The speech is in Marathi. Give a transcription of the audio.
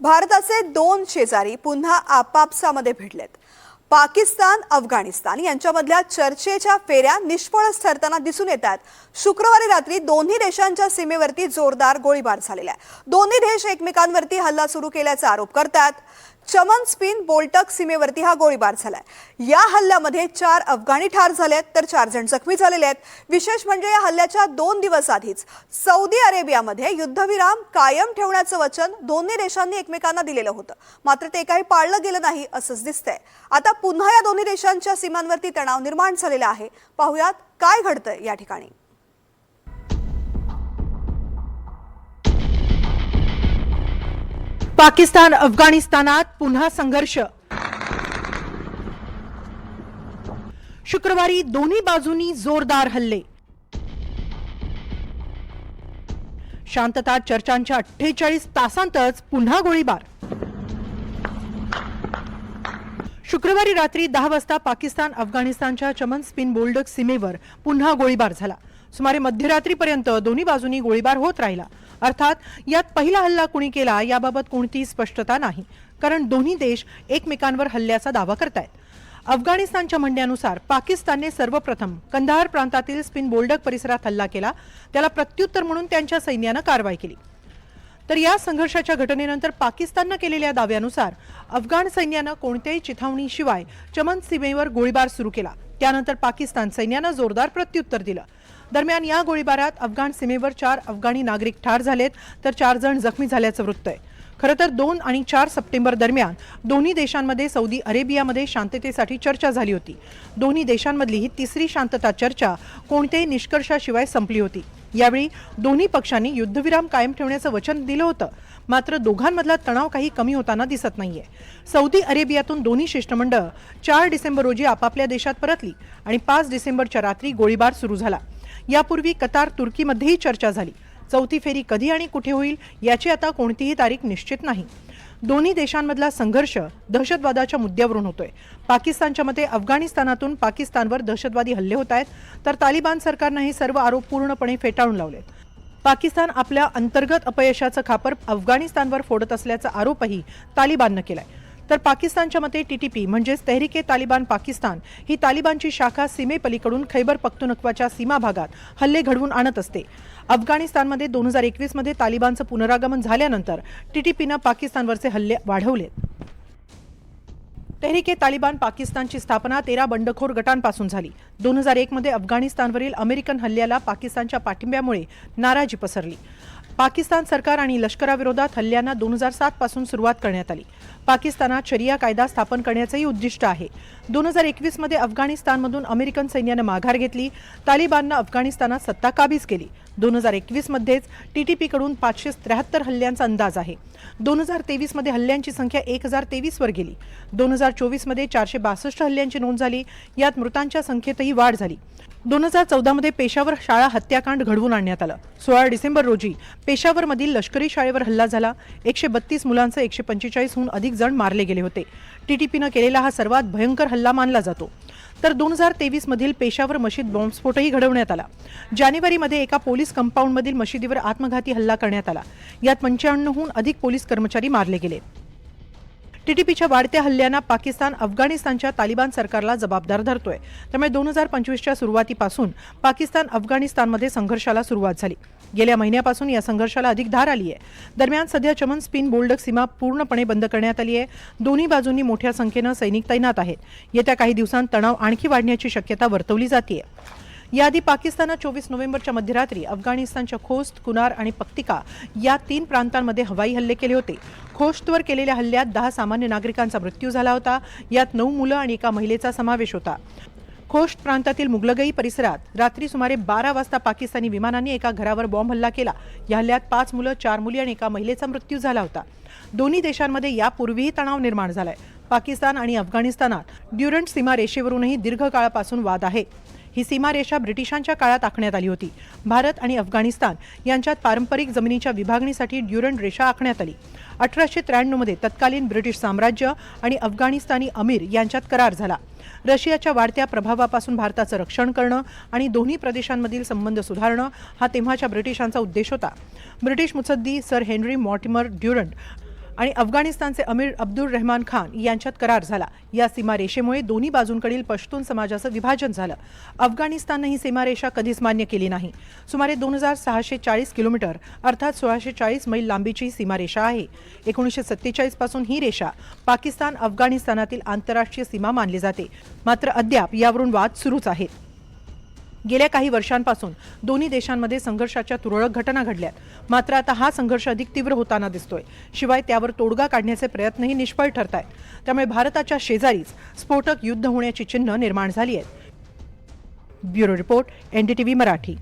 भारताचे दोन शेजारी पुन्हा आपापसामध्ये भिडलेत. पाकिस्तान अफगाणिस्तान यांच्यामधल्या चर्चेच्या फेऱ्या निष्फळच ठरताना दिसून येतात. शुक्रवारी रात्री दोन्ही देशांच्या सीमेवरती जोरदार गोळीबार झालेला आहे. दोन्ही देश एकमेकांवरती हल्ला सुरू केल्याचा आरोप करतात. चमन स्पिन बोल्टक सीमेवरती हा गोळीबार झालाय. या हल्ल्यामध्ये चार अफगाणी ठार झालेत तर चार जण जखमी झालेले आहेत. विशेष म्हणजे या हल्ल्याच्या दोन दिवस आधीच सौदी अरेबियामध्ये युद्धविराम कायम ठेवण्याचं वचन दोन्ही देशांनी एकमेकांना दिलेलं होतं. मात्र ते काही पाळलं गेलं नाही असंच दिसतंय. आता पुन्हा या दोन्ही देशांच्या सीमांवरती तणाव निर्माण झालेला आहे. पाहुयात काय घडतंय या ठिकाणी. पाकिस्तान अफगाणिस्तानात पुन्हा संघर्ष. शुक्रवारी दोन्ही बाजूंनी जोरदार हल्ले. शांतता चर्चांच्या अठ्ठेचाळीस तासांतच पुन्हा गोळीबार. शुक्रवारी रात्री दहा वाजता पाकिस्तान अफगाणिस्तानच्या चमन स्पिन बोल्डक सीमेवर पुन्हा गोळीबार झाला. सुमारे मध्यरात्रीपर्यंत दोन्ही बाजूंनी गोळीबार होत राहिला. अर्थात यात पहिला हल्ला कुणी केला याबाबत कोणतीही स्पष्टता नाही. कारण दोन्ही देश एकमेकांवर हल्ल्याचा दावा करतायत. अफगाणिस्तानच्या म्हणण्यानुसार पाकिस्तानने सर्वप्रथम कंधार प्रांतातील स्पिन बोल्डक परिसरात हल्ला केला. त्याला प्रत्युत्तर म्हणून त्यांच्या सैन्यानं कारवाई केली. तर या संघर्षाच्या घटनेनंतर पाकिस्ताननं केलेल्या दाव्यानुसार अफगाण सैन्यानं कोणत्याही चिथावणीशिवाय चमन सीमेवर गोळीबार सुरू केला. त्यानंतर पाकिस्तान सैन्यानं जोरदार प्रत्युत्तर दिलं. दरम्यान या गोळीबारात अफगाण सीमेवर चार अफगाणी नागरिक ठार झालेत तर चार जण जखमी झाल्याचं वृत्त आहे. खरं तर दोन आणि चार सप्टेंबर दरम्यान दोन्ही देशांमध्ये सौदी अरेबियामध्ये शांततेसाठी चर्चा झाली होती. दोन्ही देशांमधली ही तिसरी शांतता चर्चा कोणत्याही निष्कर्षाशिवाय संपली होती. यावेळी दोन्ही पक्षांनी युद्धविराम कायम ठेवण्याचं वचन दिलं होतं. मात्र दोघांमधला तणाव काही कमी होताना दिसत नाहीये. सौदी अरेबियातून दोन्ही शिष्टमंडळ चार डिसेंबर रोजी आपापल्या देशात परतली आणि पाच डिसेंबरच्या रात्री गोळीबार सुरू झाला. यापूर्वी कतार तुर्कीमध्येही चर्चा झाली. चौथी फेरी कधी आणि कुठे होईल याची आता कोणतीही तारीख निश्चित नाही. दोन्ही देशांमधला संघर्ष दहशतवादाच्या मुद्द्यावरून होतोय. पाकिस्तानच्या मते अफगाणिस्तानातून पाकिस्तानवर दहशतवादी हल्ले होत आहेत तर तालिबान सरकारनं हे सर्व आरोप पूर्णपणे फेटाळून लावलेत. पाकिस्तान आपल्या अंतर्गत अपयशाचं खापर अफगाणिस्तानवर फोडत असल्याचा आरोपही तालिबाननं केलाय. तर पाकिस्तानच्या मते टीटीपी म्हणजेच तेहरिके तालिबान पाकिस्तान ही तालिबानची शाखा सीमेपलीकडून खैबर पख्तुनख्वाच्या सीमा भागात हल्ले घडवून आणत असते. अफगाणिस्तानमध्ये दोन हजार एकवीसमध्ये तालिबानचं पुनरागमन झाल्यानंतर टीटीपीनं पाकिस्तानवरचे हल्ले वाढवलेत. तेहरिके तालिबान पाकिस्तानची स्थापना तेरा बंडखोर गटांपासून झाली. दोन हजार एकमध्ये अफगाणिस्तानवरील अमेरिकन हल्ल्याला पाकिस्तानच्या पाठिंब्यामुळे नाराजी पसरली. पाकिस्तान सरकार आणि लष्कराविरोधात हल्ल्यांना दोन हजार सात पासून सुरुवात करण्यात आली. पाकिस्तानात शरिया कायदा स्थापन करण्याचंही उद्दिष्ट आहे. दोन हजार एकवीसमध्ये अफगाणिस्तानमधून अमेरिकन सैन्यानं माघार घेतली. तालिबाननं अफगाणिस्तानात सत्ता काबीज केली. दोन हजार एकवीसमध्येच टी टी पीकडून पाचशे त्र्याहत्तर हल्ल्यांचा अंदाज आहे. दोन हजार तेवीसमध्ये हल्ल्यांची संख्या एक हजार तेवीसवर गेली. दोन हजार चोवीसमध्ये चारशे बासष्ट हल्ल्यांची नोंद झाली. यात मृतांच्या संख्येतही वाढ झाली. दोन हजार चौदामध्ये पेशावर शाळा हत्याकांड घडवून आणण्यात आलं. सोळा डिसेंबर रोजी पेशावरमधील लष्करी शाळेवर हल्ला झाला. एकशे बत्तीस मुलांचं एकशे पंचेचाळीसहून अधिक जण मारले गेले होते. टीटीपीनं केलेला हा सर्वात भयंकर हल्ला मानला जातो. तर दोन हजार तेवीसमधील पेशावर मशीद बॉम्बस्फोटही घडवण्यात आला. जानेवारीमध्ये एका पोलीस कंपाऊंडमधील मशिदीवर आत्मघाती हल्ला करण्यात आला. यात पंच्याण्णवहून अधिक पोलीस कर्मचारी मारले गेले. टीटीपीच्या वाढत्या हल्ल्यांना पाकिस्तान अफगाणिस्तानच्या तालिबान सरकारला जबाबदार धरतोय. त्यामुळे दोन हजार पंचवीसच्या सुरुवातीपासून पाकिस्तान अफगाणिस्तानमध्ये संघर्षाला सुरुवात झाली. गेल्या महिन्यापासून या संघर्षाला अधिक धार आली आहे. दरम्यान सध्या चमन स्पिन बोल्डक सीमा पूर्णपणे बंद करण्यात आली आहे. दोन्ही बाजूंनी मोठ्या संख्येनं सैनिक तैनात आहेत. येत्या काही दिवसांत तणाव आणखी वाढण्याची शक्यता वर्तवली जाते याआधी पाकिस्तानं चोवीस नोव्हेंबरच्या मध्यरात्री अफगाणिस्तानच्या खोस्त कुनार आणि पक्तिका या तीन प्रांतांमध्ये हवाई हल्ले केले होते. खोस्तवर केलेल्या हल्ल्यात दहा सामान्य नागरिकांचा मृत्यू झाला होता. यात नऊ मुलं आणि एका महिलेचा समावेश होता. खोस्ट प्रांतातील मुगलगई परिसरात रात्री सुमारे बारा वाजता पाकिस्तानी विमानांनी एका घरावर बॉम्ब हल्ला केला. या हल्ल्यात पाच मुलं चार मुली आणि एका महिलेचा मृत्यू झाला होता. दोन्ही देशांमध्ये यापूर्वीही तणाव निर्माण झालाय. पाकिस्तान आणि अफगाणिस्तानात ड्युरंट सीमा रेषेवरूनही दीर्घकाळापासून वाद आहे. ही सीमारेषा ब्रिटिशांच्या काळात आखण्यात आली होती. भारत आणि अफगाणिस्तान यांच्यात पारंपरिक जमिनीच्या विभागणीसाठी ड्युरंट रेषा आखण्यात आली. अठराशे त्र्याण्णवमध्ये तत्कालीन ब्रिटिश साम्राज्य आणि अफगाणिस्तानी अमीर यांच्यात करार झाला. रशियाच्या वाढत्या प्रभावापासून भारताचं रक्षण करणं आणि दोन्ही प्रदेशांमधील संबंध सुधारणं हा तेव्हाच्या ब्रिटिशांचा उद्देश होता. ब्रिटिश मुत्सद्दी सर हेनरी मॉर्टिमर ड्युरंट आणि अफगाणिस्तानचे अमीर अब्दुल रहमान खान यांच्यात करार झाला. या सीमारेषेमुळे दोन्ही बाजूंकडील पश्तून समाजाचं विभाजन झालं. अफगाणिस्ताननं ही सीमारेषा कधीच मान्य केली नाही. सुमारे दोन हजार सहाशे चाळीस किलोमीटर अर्थात सोळाशे चाळीस मैल लांबीची ही सीमारेषा आहे. एकोणीसशे सत्तेचाळीसपासून ही रेषा पाकिस्तान अफगाणिस्तानातील आंतरराष्ट्रीय सीमा मानली जाते. मात्र अद्याप यावरून वाद सुरूच आहेत. गेल्या काही वर्षांपासून दोन्ही देशांमध्ये संघर्षाच्या तुरळक घटना घडल्यात मात्र आता हा संघर्ष अधिक तीव्र होताना दिसतोय. शिवाय त्यावर तोडगा काढण्याचे प्रयत्नही निष्फळ ठरत आहेत त्यामुळे भारताच्या शेजारीच स्फोटक युद्ध होण्याची चिन्ह निर्माण झाली आहेत. Bureau report NDTV Marathi.